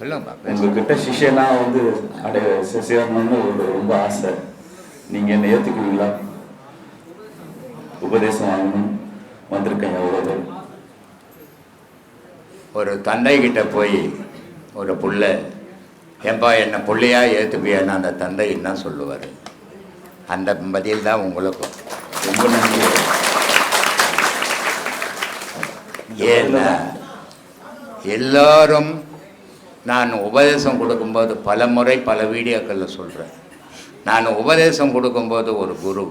சொல்லுங்க பாப்பா. உங்ககிட்ட சிஷ்யனா வந்து அடைய சேரணும்னு ஒரு ரொம்ப ஆசை. நீங்க என்ன ஏத்துக்குவீங்களா? உபதேசம் வாங்கணும். வந்திருக்கேன் எவ்வளவு. ஒரு தந்தை கிட்ட போய் ஒரு புள்ள ஏன்பா என்னை புள்ளையா ஏற்றுப்பியான்னு அந்த தந்தை என்ன சொல்லுவார்? அந்த பதில் தான் உங்களுக்கும் ரொம்ப நன்றி. ஏன்னா எல்லாரும் நான் உபதேசம் கொடுக்கும்போது பல முறை பல வீடியோக்களில் சொல்கிறேன் நான் உபதேசம் கொடுக்கும்போது ஒரு குரு.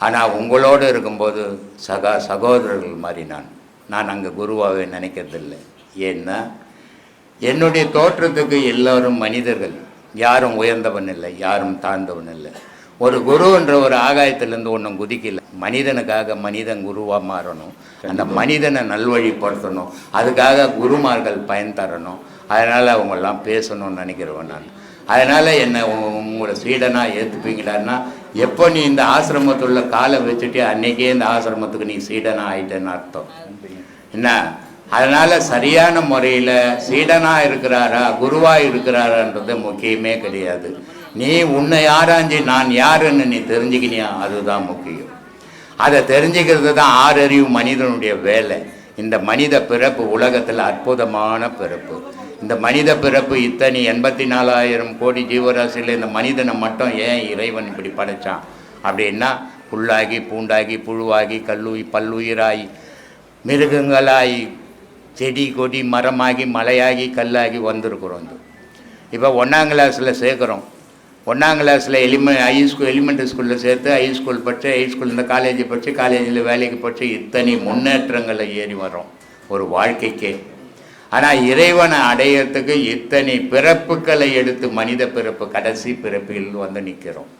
ஆனால் உங்களோடு இருக்கும்போது சகா சகோதரர்கள் மாதிரி நான். நான் அங்கே குருவாகவே நினைக்கிறதில்லை. ஏன்னா என்னுடைய தோற்றத்துக்கு எல்லாரும் மனிதர்கள். யாரும் உயர்ந்தவன் இல்லை யாரும் தாழ்ந்தவன் இல்லை. ஒரு குருன்ற ஒரு ஆகாயத்திலேருந்து ஒன்றும் குதிக்கல. மனிதனுக்காக மனிதன் குருவாக மாறணும். அந்த மனிதனை நல்வழிப்படுத்தணும். அதுக்காக குருமார்கள் பயன் தரணும். அதனால் அவங்கெல்லாம் பேசணும்னு நினைக்கிறவன் நான். அதனால் என்னை உங்களோட சீடனாக ஏற்றுப்பீங்களான்னா எப்போ நீ இந்த ஆசிரமத்துள்ள காலை வச்சுட்டு அன்னைக்கே இந்த ஆசிரமத்துக்கு நீ சீடனாக ஆயிட்டேன்னு அர்த்தம். என்ன? அதனால் சரியான முறையில் சீடனாக இருக்கிறாரா குருவாக இருக்கிறாரான்றது முக்கியமே கிடையாது. நீ உன்னை யாராஞ்சி நான் யாருன்னு நீ தெரிஞ்சுக்கினியா? அதுதான் முக்கியம். அதை தெரிஞ்சுக்கிறது தான் ஆறறிவு மனிதனுடைய வேலை. இந்த மனித பிறப்பு உலகத்தில் அற்புதமான பிறப்பு. இந்த மனித பிறப்பு இத்தனை எண்பத்தி நாலாயிரம் கோடி ஜீவராசியில் இந்த மனிதனை மட்டும் ஏன் இறைவன் இப்படி படைத்தான் அப்படின்னா புல்லாகி பூண்டாகி புழுவாகி கல்லூரி பல்லுயிராகி மிருகங்களாகி செடி கொடி மரமாகி மலையாகி கல்லாகி வந்திருக்கிறோம் இது இப்போ ஒன்றாம் கிளாஸில் சேர்க்குறோம். ஒன்றாம் கிளாஸில் எலிமெ ஹை ஸ்கூல் எலிமெண்ட்ரி ஸ்கூலில் சேர்த்து ஹை ஸ்கூல் படித்து ஹை ஸ்கூல் இந்த காலேஜ் படித்து காலேஜில் வேலைக்கு படித்து இத்தனை முன்னேற்றங்களை ஏறி வரோம் ஒரு வாழ்க்கைக்கே. ஆனால் இறைவனை அடையிறதுக்கு இத்தனை பிறப்புகளை எடுத்து மனித பிறப்பு கடைசி பிறப்பில் வந்து நிற்கிறோம்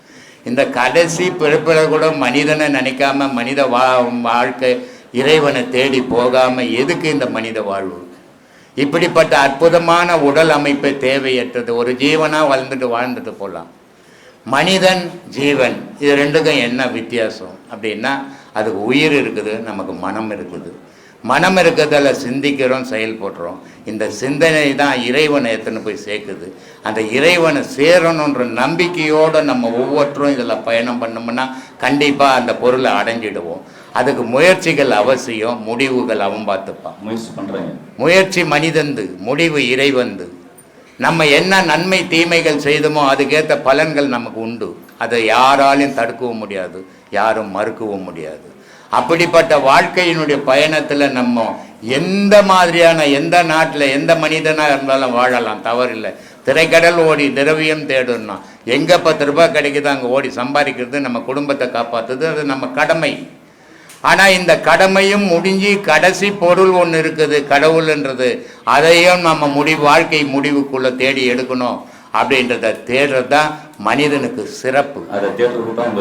இந்த கடைசி பிறப்பில் கூட மனிதனை நினைக்காம மனித வா வாழ்க்கை இறைவனை தேடி போகாமல் எதுக்கு இந்த மனித வாழ்வு? இப்படிப்பட்ட அற்புதமான உடல் அமைப்பை தேவையற்றது. ஒரு ஜீவனாக வளர்ந்துட்டு வாழ்ந்துட்டு போகலாம் மனிதன் ஜீவன் இது ரெண்டுக்கும் என்ன வித்தியாசம்? அப்படின்னா அதுக்கு உயிர் இருக்குது நமக்கு மனம் இருக்குது. மனம் இருக்கிறதால சிந்திக்கிறோம் செயல்படுறோம் இந்த சிந்தனை தான் இறைவனை எத்தனை போய் சேர்க்குது? அந்த இறைவனை சேரணுன்ற நம்பிக்கையோடு நம்ம ஒவ்வொருத்தரும் இதில் பயணம் பண்ணோம்னா கண்டிப்பாக அந்த பொருளை அடைஞ்சிடுவோம். அதுக்கு முயற்சிகள் அவசியம் முடிவுகள் அவன் பார்த்துப்பான். முயற்சி பண்றேங்க. முயற்சி மனிதந்து முடிவு இறைவந்து. நம்ம என்ன நன்மை தீமைகள் செய்தோமோ அதுக்கேற்ற பலன்கள் நமக்கு உண்டு. அதை யாராலையும் தடுக்கவும் முடியாது யாரும் மறுக்கவும் முடியாது. அப்படிப்பட்ட வாழ்க்கையினுடைய பயணத்தில் நம்ம எந்த மாதிரியான எந்த நாட்டில் எந்த மனிதனாக இருந்தாலும் வாழலாம் தவறில்லை. திரைக்கடல் ஓடி திரவியம் தேடணும் எங்கே பத்து ரூபாய் கிடைக்குதோ அங்கே ஓடி சம்பாதிக்கிறது நம்ம குடும்பத்தை காப்பாற்றுறது அது நம்ம கடமை. ஆனால் இந்த கடமையும் முடிஞ்சு கடைசி பொருள் ஒன்று இருக்குது கடவுள்ன்றது. அதையும் நம்ம முடிவு வாழ்க்கை முடிவுக்குள்ளே தேடி எடுக்கணும் அப்படின்றத தேடுறது தான் மனிதனுக்கு சிறப்பு.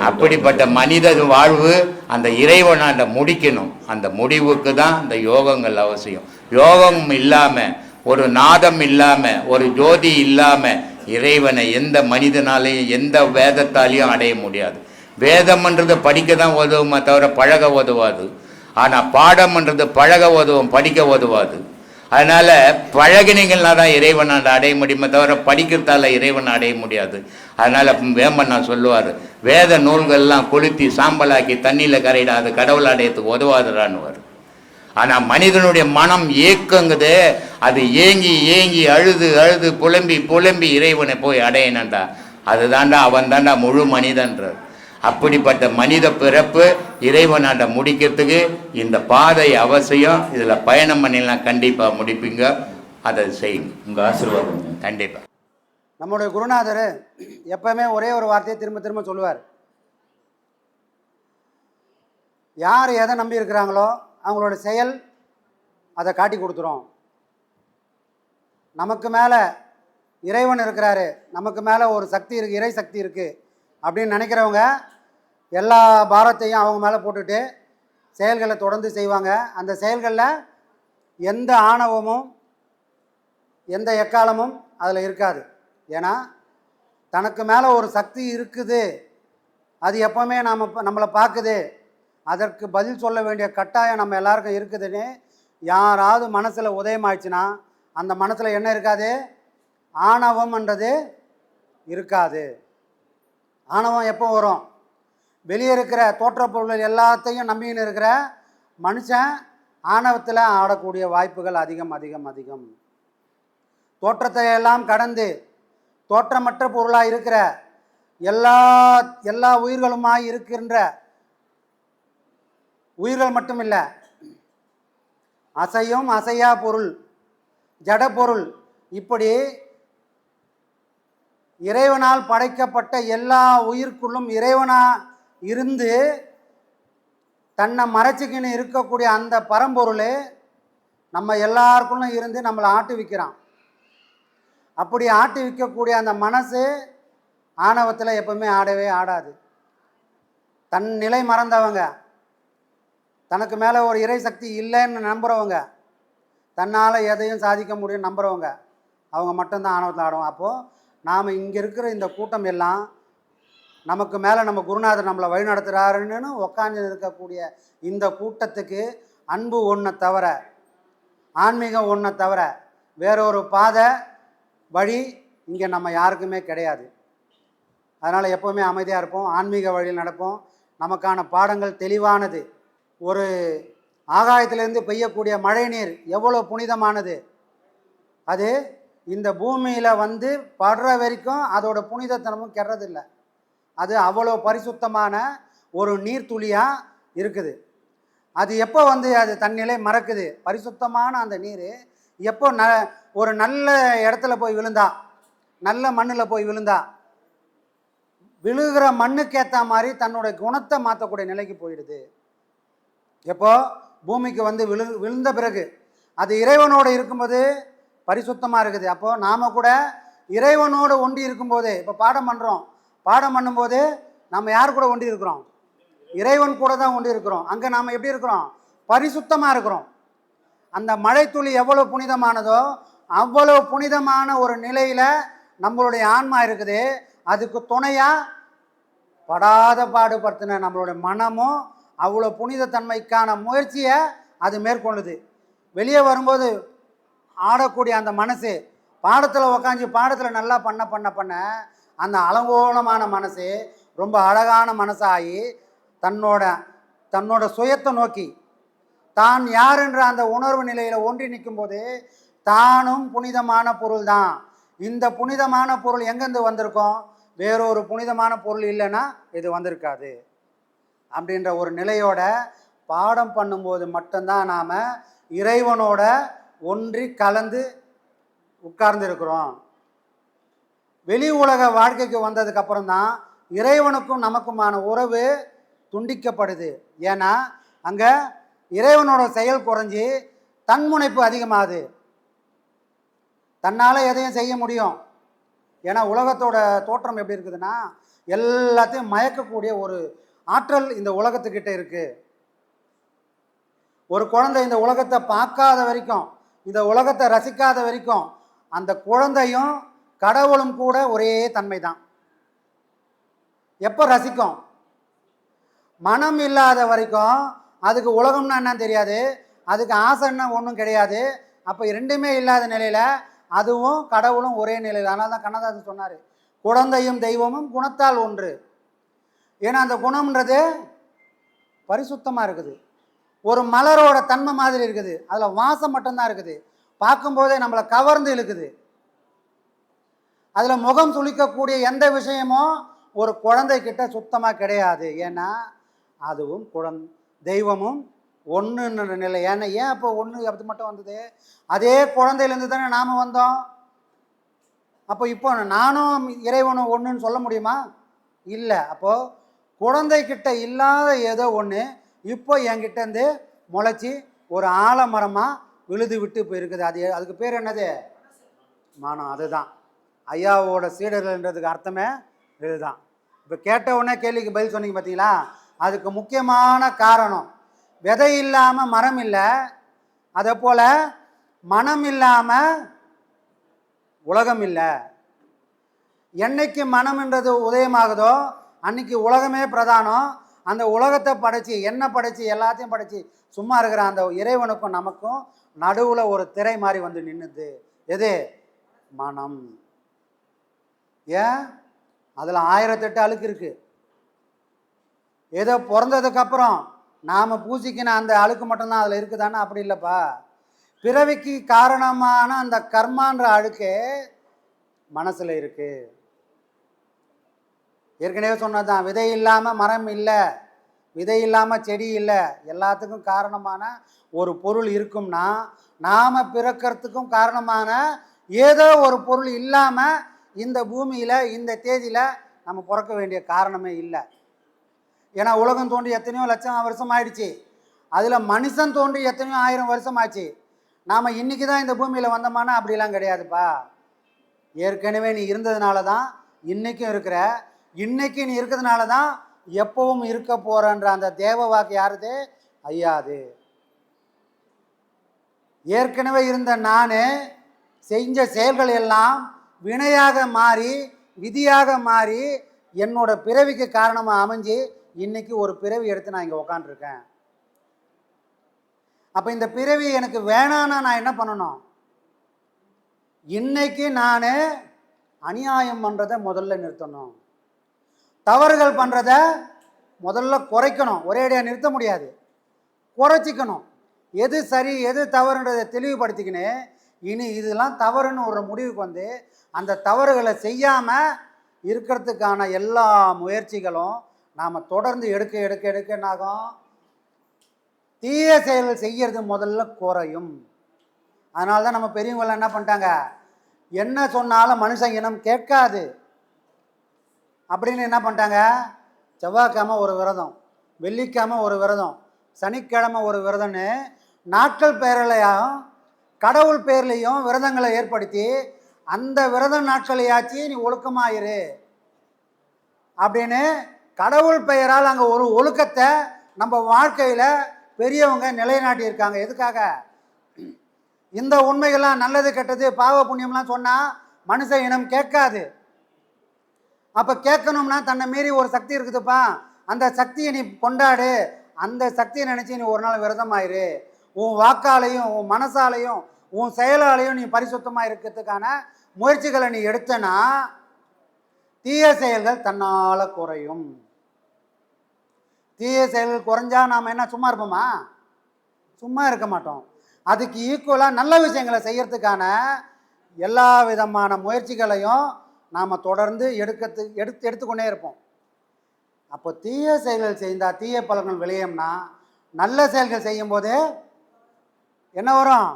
அப்படிப்பட்ட மனித வாழ்வு அந்த இறைவனாண்ட முடிக்கணும். அந்த முடிவுக்கு தான் இந்த யோகங்கள் அவசியம். யோகம் இல்லாமல் ஒரு நாதம் இல்லாமல் ஒரு ஜோதி இல்லாமல் இறைவனை எந்த மனிதனாலையும் எந்த வேதத்தாலையும் அடைய முடியாது. வேதம்ன்றது படிக்க தான் உதவுமே தவிர பழக உதவாது. ஆனால் பாடம்ன்றது பழக உதவும் படிக்க உதவாது. அதனால் பழகினீங்கன்னா தான் இறைவனை அடைய முடியுமே தவிர படிக்கிறதால இறைவனை அடைய முடியாது. அதனால் வேம்பண்ணா சொல்லுவார் வேத நூல்கள்லாம் கொளுத்தி சாம்பலாக்கி தண்ணியில் கரையிடாது கடவுள் அடையத்துக்கு உதவாதுறான்னுவார் ஆனால் மனிதனுடைய மனம் ஏக்கங்குது அது ஏங்கி ஏங்கி அழுது அழுது புலம்பி புலம்பி இறைவனை போய் அடையணுண்டா அதுதான்டா அவன் தாண்டா முழு மனிதன்றார். அப்படிப்பட்ட மனித பிறப்பு இறைவனாண்ட முடிக்கிறதுக்கு இந்த பாதை அவசியம். இதில் பயணம் பண்ணிடலாம் கண்டிப்பாக முடிப்பீங்க. அதை செய்யுங்க. உங்க ஆசீர்வாதம். கண்டிப்பாக நம்முடைய குருநாதர் எப்பவுமே ஒரே ஒரு வார்த்தையை திரும்ப திரும்ப சொல்லுவார். யார் எதை நம்பி இருக்கிறாங்களோ அவங்களோட செயல் அதை காட்டி கொடுத்துரும். நமக்கு மேலே இறைவன் இருக்கிறாரு. நமக்கு மேலே ஒரு சக்தி இருக்குது இறை சக்தி இருக்குது அப்படின்னு நினைக்கிறவங்க எல்லா பாரத்தையும் அவங்க மேலே போட்டுட்டு செயல்களை தொடர்ந்து செய்வாங்க. அந்த செயல்களில் எந்த ஆணவமும் எந்த எக்காலமும் அதில் இருக்காது. ஏன்னா தனக்கு மேலே ஒரு சக்தி இருக்குது. அது எப்போவுமே நாம் நம்மளை பார்க்குது அதற்கு பதில் சொல்ல வேண்டிய கட்டாயம் நம்ம எல்லாருக்கும் இருக்குதுன்னு யாராவது மனசில் உதயமாயிடுச்சுன்னா அந்த மனசில் என்ன இருக்காது? ஆணவம்ன்றது இருக்காது. ஆணவம் எப்போ வரும்? வெளியே இருக்கிற தோற்றப்பொருள் எல்லாத்தையும் நம்பின்னு இருக்கிற மனுஷன் ஆணவத்தில் ஆடக்கூடிய வாய்ப்புகள் அதிகம் அதிகம் அதிகம். தோற்றத்தை எல்லாம் கடந்து தோற்றமற்ற பொருளாக இருக்கிற எல்லா எல்லா உயிர்களுமாய் இருக்கின்ற உயிர்கள் மட்டும் இல்லை அசையும் அசையா பொருள் ஜட பொருள் இப்படி இறைவனால் படைக்கப்பட்ட எல்லா உயிர்க்குள்ளும் இறைவனாக இருந்து தன்னை மறைச்சிக்கின்னு இருக்கக்கூடிய அந்த பரம்பொருள் நம்ம எல்லாருக்குள்ளும் இருந்து நம்மளை ஆட்டி விற்கிறான் அப்படி ஆட்டி விற்கக்கூடிய அந்த மனசு ஆணவத்தில் எப்பவுமே ஆடவே ஆடாது. தன் நிலை மறந்தவங்க தனக்கு மேலே ஒரு இறை சக்தி இல்லைன்னு நம்புகிறவங்க தன்னால் எதையும் சாதிக்க முடியும்னு நம்புகிறவங்க அவங்க மட்டும்தான் ஆணவத்தில் ஆடுவோம் அப்போது நாம் இங்கே இருக்கிற இந்த கூட்டம் எல்லாம் நமக்கு மேலே நம்ம குருநாதர் நம்மளை வழிநடத்துகிறாருன்னு உக்காந்து இருக்கக்கூடிய இந்த கூட்டத்துக்கு அன்பு ஒன்றை தவிர ஆன்மீகம் ஒன்றை தவிர வேறொரு பாதை வழி இங்கே நம்ம யாருக்குமே கிடையாது. அதனால் எப்போவுமே அமைதியாக இருப்போம் ஆன்மீக வழியில் நடப்போம். நமக்கான பாடங்கள் தெளிவானது. ஒரு ஆகாயத்திலேருந்து பெய்யக்கூடிய மழை நீர் எவ்வளோ புனிதமானது. அது இந்த பூமியில் வந்து படுற வரைக்கும் அதோட புனிதத்தனமும் கெடுறதில்ல. அது அவ்வளோ பரிசுத்தமான ஒரு நீர்த்துளியாக இருக்குது. அது எப்போ வந்து அது தண்ணியிலே மறக்குது? பரிசுத்தமான அந்த நீர் எப்போ ந ஒரு நல்ல இடத்துல போய் விழுந்தா நல்ல மண்ணில் போய் விழுந்தா விழுகிற மண்ணுக்கு ஏற்ற மாதிரி தன்னோட குணத்தை மாற்றக்கூடிய நிலைக்கு போயிடுது. எப்போ? பூமிக்கு வந்து விழு விழுந்த பிறகு. அது இறைவனோடு இருக்கும்போது பரிசுத்தமாக இருக்குது. அப்போது நாம் கூட இறைவனோடு ஒண்டி இருக்கும்போது இப்போ பாடம் பண்ணுறோம் பாடம் பண்ணும்போது நம்ம யார் கூட ஒண்டி இருக்கிறோம்? இறைவன் கூட தான் ஒண்டி இருக்கிறோம். அங்கே நாம் எப்படி இருக்கிறோம்? பரிசுத்தமாக இருக்கிறோம். அந்த மழைத்துளி எவ்வளோ புனிதமானதோ அவ்வளோ புனிதமான ஒரு நிலையில் நம்மளுடைய ஆன்மா இருக்குது. அதுக்கு துணையாக படாத பாடுபடுத்தின நம்மளுடைய மனமும் அவ்வளோ புனிதத்தன்மைக்கான முயற்சியை அது மேற்கொள்ளுது. வெளியே வரும்போது ஆடக்கூடிய அந்த மனசு பாடத்தில் உக்காஞ்சி பாடத்தில் நல்லா பண்ண பண்ண பண்ண அந்த அலங்கோலமான மனசு ரொம்ப அழகான மனசாகி தன்னோட தன்னோட சுயத்தை நோக்கி. தான் யார் என்ற அந்த உணர்வு நிலையில் ஒன்றி நிற்கும்போது தானும் புனிதமான பொருள் தான். இந்த புனிதமான பொருள் எங்கேருந்து வந்திருக்கோம்? வேறொரு புனிதமான பொருள் இல்லைன்னா இது வந்திருக்காது. அப்படின்ற ஒரு நிலையோட பாடம் பண்ணும்போது மட்டும்தான் நாம் இறைவனோட ஒன்றி கலந்து உட்கார்ந்து இருக்கிறோம் வெளி உலக வாழ்க்கைக்கு வந்ததுக்கப்புறம் தான் இறைவனுக்கும் நமக்குமான உறவு துண்டிக்கப்படுது. ஏன்னா அங்கே இறைவனோட செயல் குறைஞ்சி தன்முனைப்பு அதிகமாகுது. தன்னால் எதையும் செய்ய முடியும். ஏன்னா உலகத்தோட தோற்றம் எப்படி இருக்குதுன்னா எல்லாத்தையும் மயக்கக்கூடிய ஒரு ஆற்றல் இந்த உலகத்துக்கிட்ட இருக்குது ஒரு குழந்தை இந்த உலகத்தை பார்க்காத வரைக்கும் இந்த உலகத்தை ரசிக்காத வரைக்கும் அந்த குழந்தையும் கடவுளும் கூட ஒரே தன்மை தான் எப்போ ரசிக்கும்? மனம் இல்லாத வரைக்கும். அதுக்கு உலகம்னா என்னன்னு தெரியாது. அதுக்கு ஆசைன்னா ஒன்றும் கிடையாது. அப்போ ரெண்டுமே இல்லாத நிலையில் அதுவும் கடவுளும் ஒரே நிலையில். அதனால தான் கண்ணதாசன் சொன்னார் குழந்தையும் தெய்வமும் குணத்தால் ஒன்று. ஏன்னா அந்த குணம்ன்றது பரிசுத்தமாக இருக்குது. ஒரு மலரோட தன்மை மாதிரி இருக்குது. அதில் வாசம் மட்டும்தான் இருக்குது. பார்க்கும்போதே நம்மளை கவர்ந்து இழுக்குது. அதில் முகம் சுளிக்கக்கூடிய எந்த விஷயமும் ஒரு குழந்தைக்கிட்ட சுத்தமாக கிடையாது. ஏன்னா அதுவும் குழந் தெய்வமும் ஒன்றுன்ற நிலை. ஏன்னா ஏன் அப்போ ஒன்று அப்படி மட்டும் வந்தது? அதே குழந்தையிலேருந்து தானே நாம் வந்தோம். அப்போ இப்போ நானும் இறைவனும் ஒன்றுன்னு சொல்ல முடியுமா? இல்லை. அப்போது குழந்தைக்கிட்ட இல்லாத ஏதோ ஒன்று இப்போ என்கிட்டேருந்து முளைச்சி ஒரு ஆலமரமாக விழுது விட்டு போயிருக்குது. அது அதுக்கு பேர் என்னது? மனம். அதுதான். ஐயாவோட சீடர்கள்ன்றதுக்கு அர்த்தமே இதுதான். இப்போ கேட்ட உடனே கேள்விக்கு பதில் சொன்னீங்க பார்த்தீங்களா அதுக்கு முக்கியமான காரணம் விதை இல்லாமல் மரம் இல்லை அதே போல் மனம் இல்லாமல் உலகம் இல்லை. என்னைக்கு மனம்ன்றது உதயமாகுதோ அன்னைக்கு உலகமே பிரதானம். அந்த உலகத்தை படைச்சி என்ன படைச்சி எல்லாத்தையும் படைச்சி சும்மா இருக்கிற அந்த இறைவனுக்கும் நமக்கும் நடுவில் ஒரு திரை மாதிரி வந்து நின்றுது எது? மனம். ஏன்? அதில் ஆயிரத்தெட்டு அழுக்கு இருக்கு. ஏதோ பிறந்ததுக்கப்புறம் நாம் பூசிக்கின அந்த அழுக்கு மட்டும்தான் அதில் இருக்குதானே அப்படி இல்லைப்பா. பிறவிக்கு காரணமான அந்த கர்மான்ற அழுக்கு மனசில் இருக்குது ஏற்கனவே சொன்னதுதான் விதை இல்லாமல் மரம் இல்லை விதை இல்லாமல் செடி இல்லை எல்லாத்துக்கும் காரணமான ஒரு பொருள் இருக்கும்னா நாம் பிறக்கிறதுக்கும் காரணமான ஏதோ ஒரு பொருள் இல்லாமல் இந்த பூமியில் இந்த தேதியில் நம்ம பிறக்க வேண்டிய காரணமே இல்லை. ஏன்னா உலகம் தோன்றி எத்தனையோ லட்சம் வருஷம் ஆயிடுச்சு. அதில் மனுஷன் தோன்றி எத்தனையோ ஆயிரம் வருஷம் ஆச்சு. நாம் இன்னைக்கு தான் இந்த பூமியில் வந்தோமானா அப்படிலாம் கிடையாதுப்பா. ஏற்கனவே நீ இருந்ததுனால தான் இன்றைக்கும் இருக்கிற இன்னைக்கு நீ இருக்கிறதுனால தான் எப்பவும் இருக்க போறன்ற அந்த தேவ வாக்கு யாருது? ஐயாது. ஏற்கனவே இருந்த நான் செஞ்ச செயல்கள் எல்லாம் வினையாக மாறி விதியாக மாறி என்னோட பிறவிக்கு காரணமாக அமைஞ்சு இன்னைக்கு ஒரு பிறவி எடுத்து நான் இங்கே உக்காண்டிருக்கேன் அப்போ இந்த பிறவி எனக்கு வேணான்னா நான் என்ன பண்ணணும்? இன்னைக்கு நான் அநியாயம் பண்ணுறதை முதல்ல நிறுத்தணும். தவறுகள் பண்ணுறத முதல்ல குறைக்கணும். ஒரேடியாக நிறுத்த முடியாது. குறைச்சிக்கணும். எது சரி எது தவறுன்றதை தெளிவுபடுத்திக்கின்னு இனி இதெல்லாம் தவறுன்னு ஒரு முடிவுக்கு வந்து அந்த தவறுகளை செய்யாமல் இருக்கிறதுக்கான எல்லா முயற்சிகளும் நாம் தொடர்ந்து எடுக்க எடுக்க எடுக்க என்னாகும்? தீய செயல்கள் செய்கிறது முதல்ல குறையும். அதனால தான் நம்ம பெரியவங்களாம் என்ன பண்ணிட்டாங்க? என்ன சொன்னாலும் மனுஷன் இனம் கேட்காது. அப்படின்னு என்ன பண்ணிட்டாங்க? செவ்வாய்க்கிழமை ஒரு விரதம் வெள்ளிக்கிழமை ஒரு விரதம் சனிக்கிழமை ஒரு விரதம்னு நாட்கள் பெயர்லையும் கடவுள் பேர்லையும் விரதங்களை ஏற்படுத்தி அந்த விரத நாட்களையாச்சு நீ ஒழுக்கமாயிரு அப்படின்னு கடவுள் பெயரால் அங்கே ஒரு ஒழுக்கத்தை நம்ம வாழ்க்கையில் பெரியவங்க நிலைநாட்டியிருக்காங்க. எதுக்காக? இந்த உண்மைகள்லாம் நல்லது கெட்டது பாவ புண்ணியம்லாம் சொன்னால் மனுஷ இனம் கேட்காது. அப்போ கேட்கணும்னா தன்னை மீறி ஒரு சக்தி இருக்குதுப்பா. அந்த சக்தியை நீ கொண்டாடு. அந்த சக்தியை நினச்சி நீ ஒரு நாள் விரதமாயிரு. உன் வாக்காலையும் உன் மனசாலையும் உன் செயலாலையும் நீ பரிசுத்தமாக இருக்கிறதுக்கான முயற்சிகளை நீ எடுத்தனா தீய செயல்கள் தன்னால் குறையும். தீய செயல்கள் குறைஞ்சா நாம் என்ன சும்மா இருப்போமா? சும்மா இருக்க மாட்டோம். அதுக்கு ஈக்குவலாக நல்ல விஷயங்களை செய்யறதுக்கான எல்லா விதமான முயற்சிகளையும் நாம் தொடர்ந்து எடுக்கிறது எடுத்து எடுத்துக்கொண்டே இருப்போம். அப்போ தீய செயல்கள் செய்தால் தீய பலன்கள் விளையும்னா நல்ல செயல்கள் செய்யும்போது என்ன வரும்?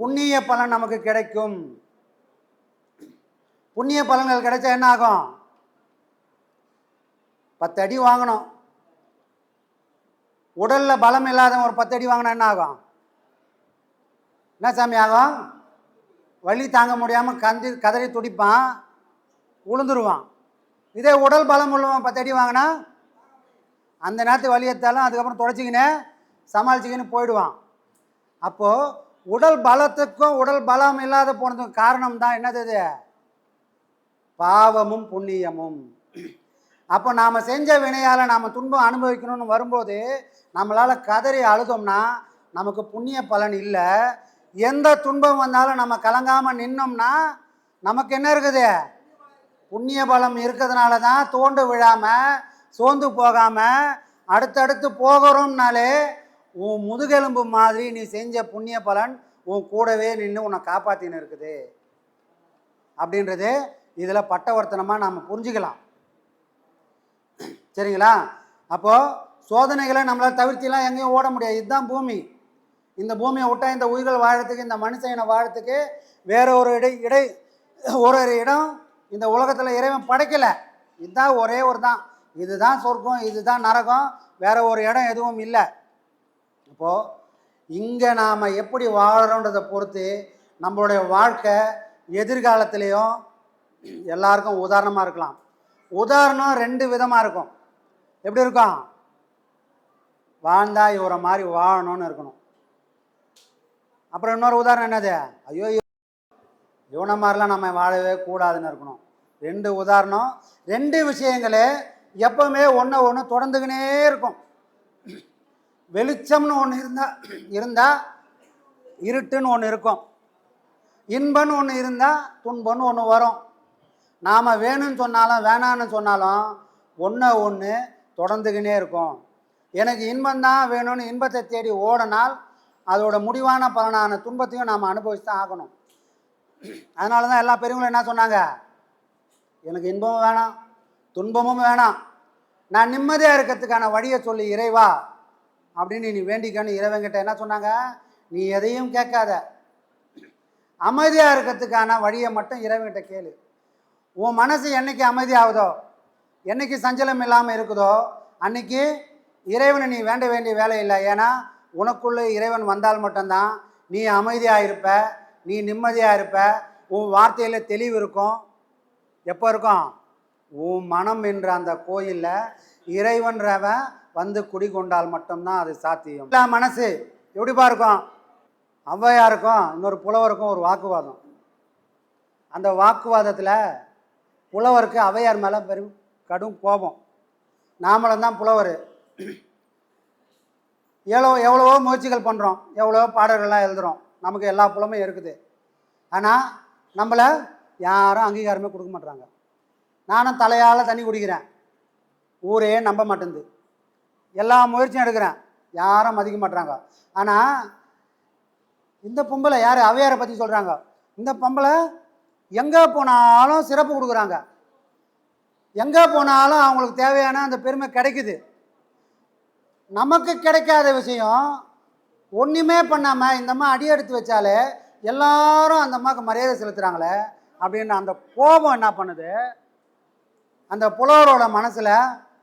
புண்ணிய பலன் நமக்கு கிடைக்கும். புண்ணிய பலன்கள் கிடைச்சா என்ன ஆகும்? பத்து அடி வாங்கணும். உடலில் பலம் இல்லாதவன் ஒரு பத்து அடி வாங்கினா என்ன ஆகும்? என்ன சாமி ஆகும்? வலி தாங்க முடியாமல் கந்தி கதறி துடிப்பான் உளுந்துருவான். இதே உடல் பலம் உள்ளவன் பத்து அடி வாங்கினா அந்த நேரத்து வலியத்தாலும் அதுக்கப்புறம் தொடச்சிக்கின்னு சமாளிச்சிக்கின்னு போயிடுவான். அப்போது உடல் பலத்துக்கும் உடல் பலம் இல்லாத போனதுக்கும் காரணம் தான் என்னது இது? பாவமும் புண்ணியமும். அப்போ நாம் செஞ்ச வினையால் நாம் துன்பம் அனுபவிக்கணும்னு வரும்போது நம்மளால் கதறி அழுதோம்னா நமக்கு புண்ணிய பலன் இல்லை. எந்த துன்பம் வந்தாலும் நம்ம கலங்காமல் நின்னோம்னா நமக்கு என்ன இருக்குது? புண்ணிய பலம் இருக்கிறதுனால தான் தோண்டு விழாமல் சோர்ந்து போகாமல் அடுத்தடுத்து போகிறோம்னாலே உன் முதுகெலும்பு மாதிரி நீ செஞ்ச புண்ணிய பலன் உன் கூடவே நின்று உன்னை காப்பாற்றின்னு இருக்குது. அப்படின்றது இதில் பட்டவர்த்தனமாக நாம் புரிஞ்சுக்கலாம். சரிங்களா? அப்போது சோதனைகளை நம்மளால் தவிர்த்திலாம் எங்கேயும் ஓட முடியாது. இதுதான் பூமி. இந்த பூமியை விட்டால் இந்த உயிர்கள் வாழறதுக்கு இந்த மனுஷனை வாழறதுக்கு வேற ஒரு இடை இடை ஒரு ஒரு இடம் இந்த உலகத்தில் இறைவன் படைக்கலை. இதுதான் ஒரே ஒரு தான். இதுதான் சொர்க்கம் இதுதான் நரகம் வேற ஒரு இடம் எதுவும் இல்லை. இப்போது இங்கே நாம் எப்படி வாழறோன்றதை பொறுத்து நம்மளுடைய வாழ்க்கை எதிர்காலத்திலையும் எல்லாருக்கும் உதாரணமாக இருக்கலாம். உதாரணம் ரெண்டு விதமாக இருக்கும். எப்படி இருக்கும்? வாழ்ந்தா இவரை மாதிரி வாழணும்னு இருக்கணும். அப்புறம் இன்னொரு உதாரணம் என்னது? ஐயோ இவனை மாதிரிலாம் நம்ம வாழவே கூடாதுன்னு இருக்கணும். ரெண்டு உதாரணம். ரெண்டு விஷயங்களே எப்பவுமே ஒன்று ஒன்று தொடர்ந்துக்கினே இருக்கும். வெளிச்சம்னு ஒன்று இருந்தால் இருந்தால் இருட்டுன்னு ஒன்று இருக்கும். இன்பம்னு ஒன்று இருந்தால் துன்பம்னு ஒன்று வரும். நாம் வேணும்னு சொன்னாலும் வேணான்னு சொன்னாலும் ஒன்று ஒன்று தொடர்ந்துக்கினே இருக்கும். எனக்கு இன்பம்தான் வேணும்னு இன்பத்தை தேடி ஓடினால் அதோட முடிவான பலனான துன்பத்தையும் நாம் அனுபவிச்சு தான் ஆகணும். அதனால தான் எல்லா பெரியவங்களும் என்ன சொன்னாங்க? எனக்கு இன்பமும் வேணாம் துன்பமும் வேணாம். நான் நிம்மதியாக இருக்கிறதுக்கான வழியை சொல்லி இறைவா. அப்படின்னு நீ வேண்டிக்கன்னு இறைவங்கிட்ட என்ன சொன்னாங்க? நீ எதையும் கேட்காத. அமைதியாக இருக்கிறதுக்கான வழியை மட்டும் இறைவன்கிட்ட கேளு. உன் மனசு என்னைக்கு அமைதியாகுதோ என்னைக்கு சஞ்சலம் இல்லாமல் இருக்குதோ அன்னைக்கு இறைவனை நீ வேண்ட வேண்டிய வேலை இல்லை. ஏன்னா உனக்குள்ளே இறைவன் வந்தால் மட்டும்தான் நீ அமைதியாக இருப்ப நீ நிம்மதியாக இருப்ப உன் வார்த்தையில் தெளிவு இருக்கும். எப்போ இருக்கும்? உன் மனம் என்ற அந்த கோயிலில் இறைவன்றவன் வந்து குடிகொண்டால் மட்டும்தான் அது சாத்தியம். எல்லா மனசு எப்படிப்பா இருக்கும் ஔவையாருக்கும் இன்னொரு புலவருக்கும் ஒரு வாக்குவாதம். அந்த வாக்குவாதத்தில் புலவருக்கு ஔவையார் மேலே பெரும் கடும் கோபம். நாமளும் தான் புலவர். எவ்வளோ எவ்வளவோ முயற்சிகள் பண்ணுறோம் எவ்வளவோ பாடல்கள்லாம் எழுதுகிறோம் நமக்கு எல்லா புலமையும் இருக்குது. ஆனால் நம்மளை யாரும் அங்கீகாரமே கொடுக்க மாட்டுறாங்க நானும் தலையால் தண்ணி குடிக்கிறேன். ஊரே நம்ப மாட்டேங்குது எல்லா முயற்சியும் எடுக்கிறேன். யாரும் மதிக்க மாட்டுறாங்க ஆனால் இந்த பொம்பளை யார்? அவையாரை பற்றி சொல்கிறாங்க இந்த பொம்பளை எங்கே போனாலும் சிறப்பு கொடுக்குறாங்க. எங்கே போனாலும் அவங்களுக்கு தேவையான அந்த பெருமை கிடைக்குது. நமக்கு கிடைக்காத விஷயம் ஒன்றுமே பண்ணாமல் இந்த அம்மா அடி எடுத்து வச்சாலே எல்லாரும் அந்த அம்மாவுக்கு மரியாதை செலுத்துகிறாங்களே அப்படின்னு அந்த கோபம் என்ன பண்ணுது? அந்த புலவரோட மனசில்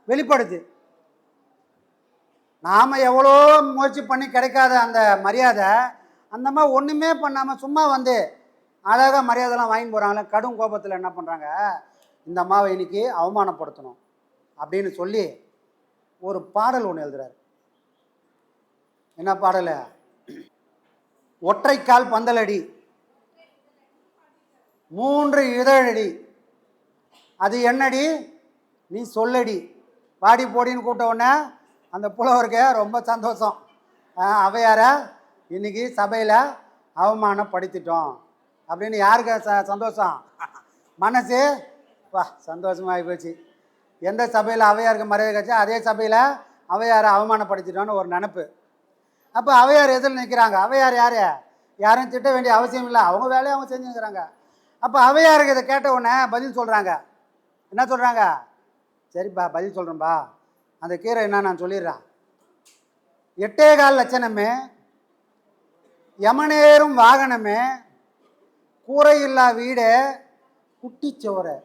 வெளிப்படுது. நாம் எவ்வளோ முயற்சி பண்ணி கிடைக்காத அந்த மரியாதை அந்த மாதிரி ஒன்றுமே பண்ணாமல் சும்மா வந்து அழகாக மரியாதைலாம் வாங்கி போகிறாங்களே கடும் கோபத்தில் என்ன பண்ணுறாங்க இந்த அம்மாவை இன்னைக்கு அவமானப்படுத்தணும் அப்படின்னு சொல்லி ஒரு பாடல் ஒன்று எழுதுறாரு. என்ன பாடல? ஒற்றைக்கால் பந்தலடி. மூன்று இதழடி. அது என்னடி? நீ சொல்லடி. பாடி போடின்னு கூப்பிட்ட உடனே அந்த புலவருக்கு ரொம்ப சந்தோஷம். அவையார இன்னைக்கு சபையில் அவமானப்படுத்திட்டோம். அப்படின்னு யாருக்கு ச சந்தோஷம்? மனசு? வா சந்தோஷமாகி போச்சு. எந்த சபையில் அவையாருக்கு மரியாதை கிடைச்சா அதே சபையில் அவையாரை அவமானப்படுத்திட்டோன்னு ஒரு நினப்பு. அப்போ அவையார் எதில் நிற்கிறாங்க அவையார் யார்? யாரும் திட்ட வேண்டிய அவசியம் இல்லை. அவங்க வேலையை அவங்க செஞ்சுக்கிறாங்க அப்போ அவையாருக்கு இதை கேட்ட உடனே பதில் சொல்கிறாங்க என்ன சொல்கிறாங்க சரிப்பா பதில் சொல்கிறேன்பா அந்த கீரை என்ன நான் சொல்லிடுறேன். எட்டே கால் லட்சணமே யமனேறும் வாகனமே கூரையில்லா வீடு குட்டிச்சோறு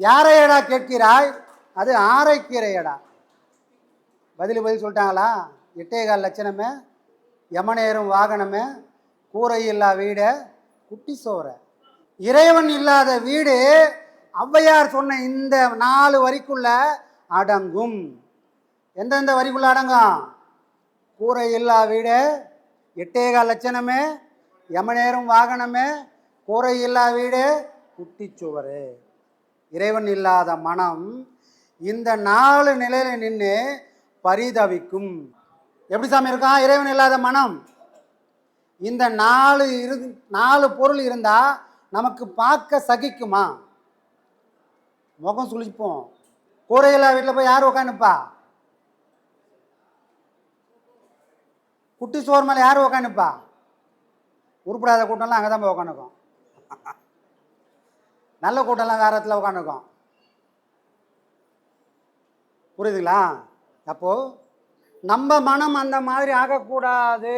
யாரையடா கேட்கிறாய்? அது ஆரைக்கீரையடா. பதில் பதில் சொல்லிட்டாங்களா? எட்டே கால் லட்சணமே யமனேறும் வாகனமே கூரை இல்லா வீடு குட்டி சோறை. இறைவன் இல்லாத வீடு ஔவையார் சொன்ன இந்த நாலு வரிக்குள்ள அடங்கும். எந்தெந்த வரிக்குள்ள அடங்கும்? கூரை இல்லா வீடு எட்டேகால் லட்சணமே யமனேறும் வாகனமே கூரை இல்லா வீடு குட்டிச்சுவர் இறைவன் இல்லாத மனம் இந்த நாலு நிலையில நின்று பரிதவிக்கும். எப்படி சாமி இருக்கான் இறைவன் இல்லாத மனம். இந்த நாலு இரு நாலு பொருள் இருந்தால் நமக்கு பார்க்க சகிக்குமா? முகம் சுழிப்போம் கூரையில்லா வீட்டில் போய் யார் உக்காந்துப்பா? குட்டி சோறு மேலே யார் உக்காந்துப்பா? உருப்படாத கூட்டம்லாம் அங்கே தான் போய் உக்காந்துக்கும். நல்ல கூட்டம்லாம் வேறு இடத்துல உட்காந்துருக்கோம். புரியுதுங்களா? அப்போது நம்ம மனம் அந்த மாதிரி ஆகக்கூடாது.